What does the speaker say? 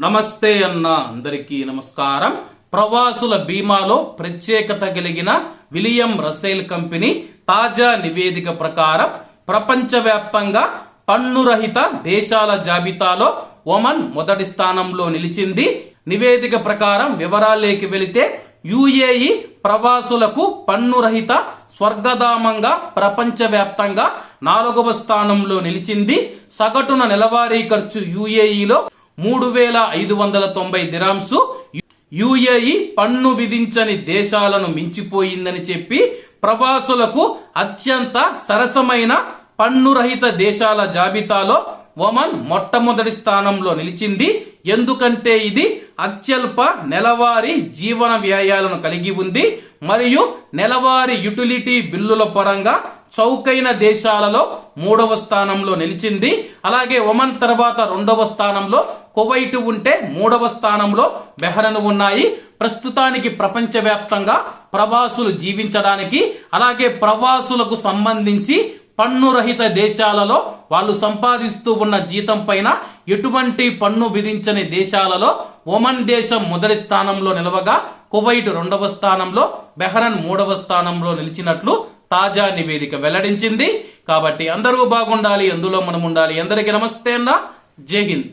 నమస్తే అన్న అందరికీ నమస్కారం. ప్రవాసుల బీమాలో ప్రత్యేకత కలిగిన విలియం రసేల్ కంపెనీ తాజా నివేదిక ప్రకారం ప్రపంచవ్యాప్తంగా పన్నురహిత దేశాల జాబితాలో ఒమన్ మొదటి స్థానంలో నిలిచింది. నివేదిక ప్రకారం వివరాలేకి వెళితే యుఏఈ ప్రవాసులకు పన్నురహిత స్వర్గధామంగా ప్రపంచవ్యాప్తంగా నాలుగవ స్థానంలో నిలిచింది. సగటున నెలవారీ ఖర్చు యుఏఈలో మూడు వేల ఐదు వందల తొంభై దిరాంసు యుఏఈ పన్ను విధించని దేశాలను మించిపోయిందని చెప్పి ప్రవాసులకు అత్యంత సరసమైన పన్నురహిత దేశాల జాబితాలో ఒమన్ మొట్టమొదటి స్థానంలో నిలిచింది. ఎందుకంటే ఇది అత్యల్ప నెలవారీ జీవన వ్యయాలను కలిగి ఉంది. మరియు నెలవారీ యుటిలిటీ బిల్లుల పరంగా చౌకైన దేశాలలో మూడవ స్థానంలో నిలిచింది. అలాగే ఒమన్ తర్వాత రెండవ స్థానంలో కువైట్ ఉంటే మూడవ స్థానంలో బెహరన్ ఉన్నాయి. ప్రస్తుతానికి ప్రపంచవ్యాప్తంగా ప్రవాసులు జీవించడానికి అలాగే ప్రవాసులకు సంబంధించి పన్నురహిత దేశాలలో వాళ్ళు సంపాదిస్తూ ఉన్న జీతం పైన ఎటువంటి పన్ను విధించని దేశాలలో ఒమన్ దేశం మొదటి స్థానంలో నిలవగా కువైట్ రెండవ స్థానంలో బెహరన్ మూడవ స్థానంలో నిలిచినట్లు తాజా నివేదిక వెల్లడించింది. కాబట్టి అందరూ బాగుండాలి అందులో మనం ఉండాలి అందరికీ నమస్తే అన్న. జై హింద్.